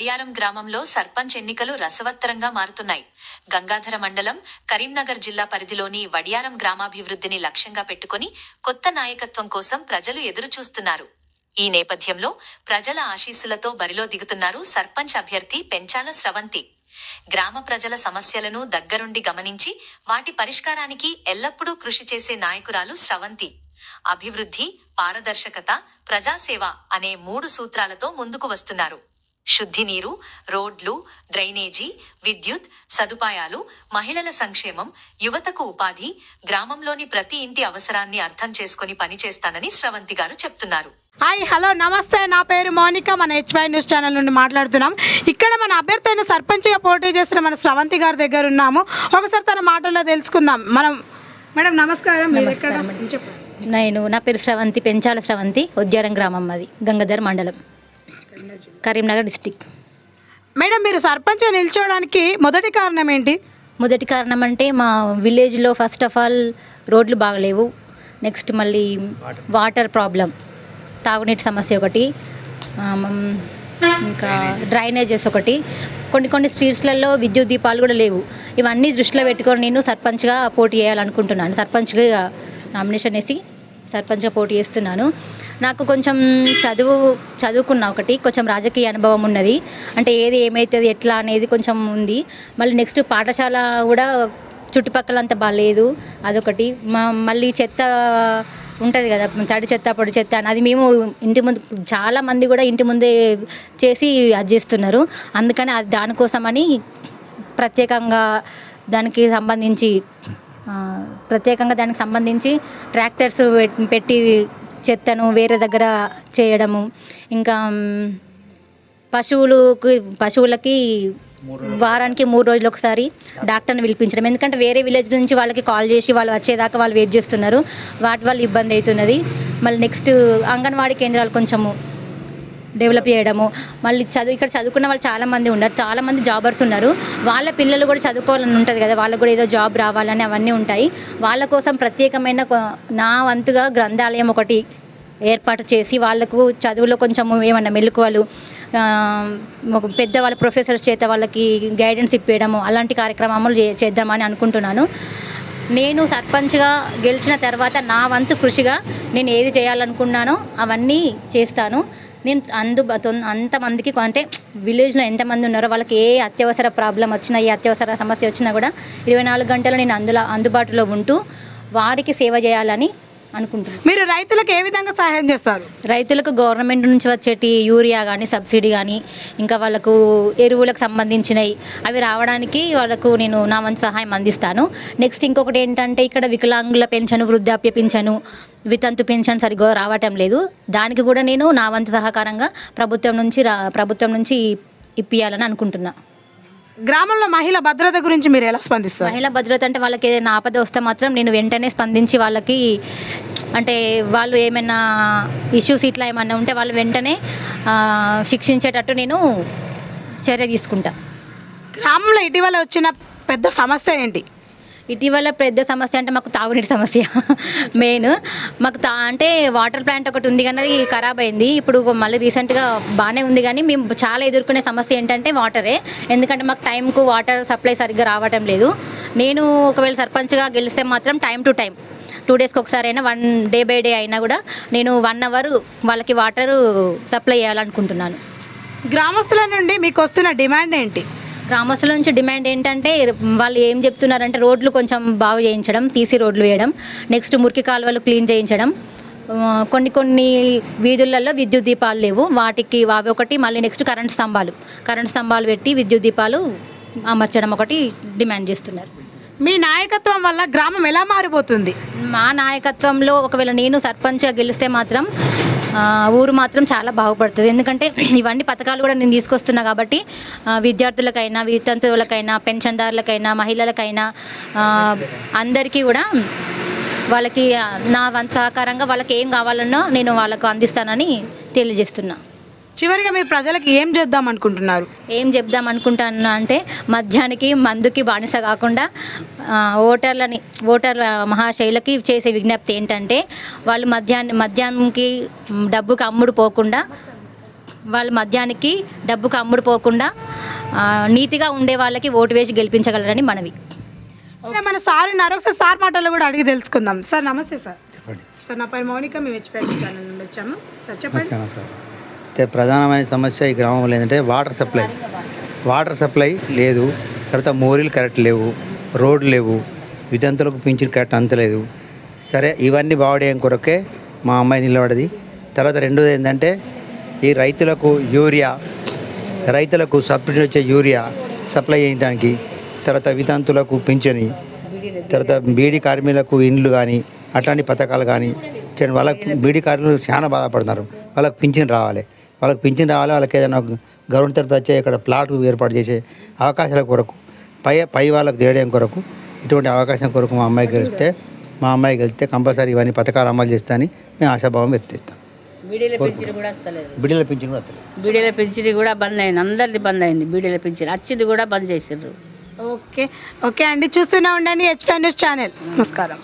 వడియారం గ్రామంలో సర్పంచ్ ఎన్నికలు రసవత్తరంగా మారుతున్నాయి. గంగాధర మండలం కరీంనగర్ జిల్లా పరిధిలోని వడియారం గ్రామాభివృద్ధిని లక్ష్యంగా పెట్టుకుని కొత్త నాయకత్వం కోసం ప్రజలు ఎదురుచూస్తున్నారు. ఈ నేపథ్యంలో ప్రజల ఆశీస్సులతో బరిలో దిగుతున్నారు సర్పంచ్ అభ్యర్థి పెంచాల స్రవంతి. గ్రామ ప్రజల సమస్యలను దగ్గరుండి గమనించి వాటి పరిష్కారానికి ఎల్లప్పుడూ కృషి చేసే నాయకురాలు స్రవంతి. అభివృద్ధి పారదర్శకత ప్రజాసేవ అనే మూడు సూత్రాలతో ముందుకు వస్తున్నారు. శుద్ధి నీరు రోడ్లు డ్రైనేజీ విద్యుత్ సదుపాయాలు మహిళల సంక్షేమం యువతకు ఉపాధి గ్రామంలోని ప్రతి ఇంటి అవసరాన్ని అర్థం చేసుకుని పనిచేస్తానని స్రవంతి గారు చెప్తున్నారు. హాయ్ హలో నమస్తే. నా పేరు మౌనిక. మన హెచ్వై న్యూస్ ఛానల్ నుండి మాట్లాడుతున్నాం. ఇక్కడ మన అభ్యర్థి అయిన సర్పంచ్గా పోటీ చేసిన మన స్రవంతి గారి దగ్గర ఉన్నాము. ఒకసారి తన మాటల్లో తెలుసుకుందాం. మనం మేడం నమస్కారం. మీరు ఎక్కడ? చెప్పండి. నేను నా పేరు స్రవంతి పెంచాల స్రవంతి ఉద్యారం గ్రామం అది గంగాధర్ మండలం. కరీంనగర్ డిస్టిక్ మేడం మీరు సర్పంచ్గా నిల్చోవడానికి మొదటి కారణం ఏంటి? మొదటి కారణం అంటే మా విలేజ్లో ఫస్ట్ ఆఫ్ ఆల్ రోడ్లు బాగలేవు. నెక్స్ట్ మళ్ళీ వాటర్ ప్రాబ్లం తాగునీటి సమస్య ఒకటి ఇంకా డ్రైనేజెస్ ఒకటి. కొన్ని కొన్ని స్ట్రీట్స్లలో విద్యుత్ దీపాలు కూడా లేవు. ఇవన్నీ దృష్టిలో పెట్టుకొని నేను సర్పంచ్గా పోటీ చేయాలనుకుంటున్నాను. సర్పంచ్గా నామినేషన్ వేసి సర్పంచ్గా పోటీ చేస్తున్నాను. నాకు కొంచెం చదువు చదువుకున్న ఒకటి కొంచెం రాజకీయ అనుభవం ఉన్నది. అంటే ఏది ఏమవుతుంది ఎట్లా అనేది కొంచెం ఉంది. మళ్ళీ నెక్స్ట్ పాఠశాల కూడా చుట్టుపక్కల అంత బాగాలేదు అదొకటి. మళ్ళీ చెత్త ఉంటుంది కదా తడి చెత్త పొడి చెత్త అని. అది మేము ఇంటి ముందు చాలా మంది కూడా ఇంటి ముందే చేసి అది చేస్తున్నారు. అందుకని అది దానికోసమని ప్రత్యేకంగా దానికి సంబంధించి ప్రత్యేకంగా దానికి సంబంధించి ట్రాక్టర్స్ పెట్టి చెత్తను వేరే దగ్గర చేయడము. ఇంకా మ్, పశువులకు పశువులకి వారానికి మూడు రోజులు ఒకసారి డాక్టర్ని పిలిపించడం. ఎందుకంటే వేరే విలేజ్ నుంచి వాళ్ళకి కాల్ చేసి వాళ్ళు వచ్చేదాకా వాళ్ళు వెయిట్ చేస్తున్నారు. వాటి వల్ల ఇబ్బంది అవుతున్నది. మళ్ళీ నెక్స్ట్ అంగన్వాడీ కేంద్రాలు కొంచెము డెవలప్ చేయడము. మళ్ళీ చదువు ఇక్కడ చదువుకున్న వాళ్ళు చాలామంది ఉన్నారు. చాలామంది జాబర్స్ ఉన్నారు. వాళ్ళ పిల్లలు కూడా చదువుకోవాలని ఉంటుంది కదా. వాళ్ళకు కూడా ఏదో జాబ్ రావాలని అవన్నీ ఉంటాయి. వాళ్ళ కోసం ప్రత్యేకమైన కొ- నా వంతుగా గ్రంథాలయం ఒకటి ఏర్పాటు చేసి వాళ్ళకు చదువులో కొంచెం ఏమన్నా మెలకువలు పెద్దవాళ్ళ ప్రొఫెసర్స్ చేత వాళ్ళకి గైడెన్స్ ఇప్పించడము అలాంటి కార్యక్రమాలు చే- చేద్దామని అనుకుంటున్నాను. నేను సర్పంచ్గా గెలిచిన తర్వాత నా వంతు కృషిగా నేను ఏది చేయాలనుకున్నానో అవన్నీ చేస్తాను. నేను అందు అంతమందికి అంటే విలేజ్లో ఎంతమంది ఉన్నారో వాళ్ళకి ఏ అత్యవసర ప్రాబ్లం వచ్చినా ఏ అత్యవసర సమస్య వచ్చినా కూడా ఇరవై నాలుగు గంటలు నేను అందులో అందుబాటులో ఉంటూ వారికి సేవ చేయాలని అనుకుంటున్నాను. మీరు రైతులకు ఏ విధంగా సహాయం చేస్తారు? రైతులకు గవర్నమెంట్ నుంచి వచ్చేటి యూరియా కానీ సబ్సిడీ కానీ ఇంకా వాళ్ళకు ఎరువులకు సంబంధించినవి అవి రావడానికి వాళ్ళకు నేను నా వంతు సహాయం అందిస్తాను. నెక్స్ట్ ఇంకొకటి ఏంటంటే ఇక్కడ వికలాంగుల పెన్షన్ వృద్ధాప్య పెన్షను వితంతు పెన్షన్ సరిగ్గా రావటం లేదు. దానికి కూడా నేను నా వంతు సహకారంగా ప్రభుత్వం నుంచి రా ప్రభుత్వం నుంచి ఇప్పియాలని అనుకుంటున్నా. గ్రామంలో మహిళ భద్రత గురించి మీరు ఎలా స్పందిస్తారు? మహిళా భద్రత అంటే వాళ్ళకి ఏదైనా ఆపద వస్తే మాత్రం నేను వెంటనే స్పందించి వాళ్ళకి అంటే వాళ్ళు ఏమైనా ఇష్యూస్ ఇట్లా ఏమన్నా ఉంటే వాళ్ళు వెంటనే ఆ, శిక్షించేటట్టు నేను చర్య తీసుకుంటా. గ్రామంలో ఇటీవల వచ్చిన పెద్ద సమస్య ఏంటి? ఇటీవల పెద్ద సమస్య అంటే మాకు తాగునీటి సమస్య. మెయిన్ మాకు తా అంటే వాటర్ ప్లాంట్ ఒకటి ఉంది కానీ అది ఖరాబ్ అయింది. ఇప్పుడు మళ్ళీ రీసెంట్గా బాగానే ఉంది కానీ మేము చాలా ఎదుర్కొనే సమస్య ఏంటంటే వాటరే. ఎందుకంటే మాకు టైంకు వాటర్ సప్లై సరిగ్గా రావటం లేదు. నేను ఒకవేళ సర్పంచ్గా గెలిస్తే మాత్రం టైం టు టైం. టూ డేస్కి ఒకసారి అయినా వన్ డే బై డే అయినా కూడా నేను వన్ అవర్ వాళ్ళకి వాటర్ సప్లై చేయాలనుకుంటున్నాను. గ్రామస్తుల నుండి మీకు వస్తున్న డిమాండ్ ఏంటి? గ్రామస్తుల నుంచి డిమాండ్ ఏంటంటే వాళ్ళు ఏం చెప్తున్నారంటే రోడ్లు కొంచెం బాగు చేయించడం సీసీ రోడ్లు వేయడం నెక్స్ట్ మురికి కాలువలు క్లీన్ చేయించడం కొన్ని కొన్ని వీధులలో విద్యుత్ దీపాలు లేవు. వాటికి అవి ఒకటి మళ్ళీ నెక్స్ట్ కరెంట్ స్తంభాలు. కరెంట్ స్తంభాలు పెట్టి విద్యుత్ దీపాలు అమర్చడం ఒకటి డిమాండ్ చేస్తున్నారు. మీ నాయకత్వం వల్ల గ్రామం ఎలా మారిపోతుంది? మా నాయకత్వంలో ఒకవేళ నేను సర్పంచ్గా గెలిస్తే మాత్రం ఊరు మాత్రం చాలా బాగుపడుతుంది. ఎందుకంటే ఇవన్నీ పథకాలు కూడా నేను తీసుకొస్తున్నా కాబట్టి విద్యార్థులకైనా వితంతువులకైనా పెన్షన్దారులకైనా మహిళలకైనా అందరికీ కూడా వాళ్ళకి నా సహకారంగా వాళ్ళకి ఏం కావాలన్నా నేను వాళ్ళకు అందిస్తానని తెలియజేస్తున్నా. చివరిగా మీరు ప్రజలకు ఏం చేద్దాం అనుకుంటున్నారు? ఏం చెప్దాం అనుకుంటాను అంటే మద్యానికి మందుకి బానిస కాకుండా ఆ, ఓటర్లని ఓటర్ల మహాశైలకి చేసే విజ్ఞప్తి ఏంటంటే వాళ్ళు మద్యాన్ని మద్యానికి డబ్బుకి అమ్ముడు పోకుండా వాళ్ళ మద్యానికి డబ్బుకు అమ్ముడు పోకుండా ఆ, నీతిగా ఉండే వాళ్ళకి ఓటు వేసి గెలిపించగలరని మనవి. అంటే మన సార్ ఉన్నారు. ఒకసారి సార్ మాటల్లో కూడా అడిగి తెలుసుకుందాం. సార్ నమస్తే సార్. చెప్పండి. సార్ నా పేరు మౌనిక. మేము హెచ్పేట ఛానల్ నుండి వచ్చాము. సార్ చెప్పండి. నమస్కారం సార్. అయితే ప్రధానమైన సమస్య ఈ గ్రామంలో ఏంటంటే వాటర్ సప్లై. వాటర్ సప్లై లేదు. తర్వాత మోరీలు కరెక్ట్ లేవు. రోడ్లు లేవు. వితంతులకు పింఛన్ కరెక్ట్ అంతలేదు సరే ఇవన్నీ బాగుడేయం కొరకే మా అమ్మాయి నిలబడది. తర్వాత రెండోది ఏంటంటే ఈ రైతులకు యూరియా రైతులకు సబ్సిడీ వచ్చే యూరియా సప్లై చేయడానికి తర్వాత వితంతులకు పింఛని తర్వాత బీడీ కార్మికులకు ఇండ్లు కానీ అట్లాంటి పథకాలు కానీ వాళ్ళకి బీడీ కార్మికులు చాలా బాధపడుతున్నారు. వాళ్ళకి పింఛన్ రావాలి. వాళ్ళకి పింఛన్ రావాలి వాళ్ళకి ఏదైనా గవర్నమెంట్ తరఫు వచ్చే ఇక్కడ ప్లాట్ ఏర్పాటు చేసే అవకాశాల కొరకు పై పై వాళ్ళకు తేయడం కొరకు ఇటువంటి అవకాశం కొరకు మా అమ్మాయి గెలిస్తే మా అమ్మాయి గెలిస్తే కంపల్సరీ ఇవన్నీ పథకాలు అమలు చేస్తానని మేము ఆశాభావం వ్యక్తిస్తాం బీడీల పెన్షన్ కూడా వస్తలేదు. బీడీల పెన్షన్ కూడా బంద్ అయింది అందరిది బంద్ అయింది బీడీల పెన్షన్. వచ్చింది కూడా బంద్ చేసిండ్రు. ఓకే ఓకే అండి. చూస్తూనే ఉండండి హెచ్పై న్యూస్ ఛానల్ నమస్కారం.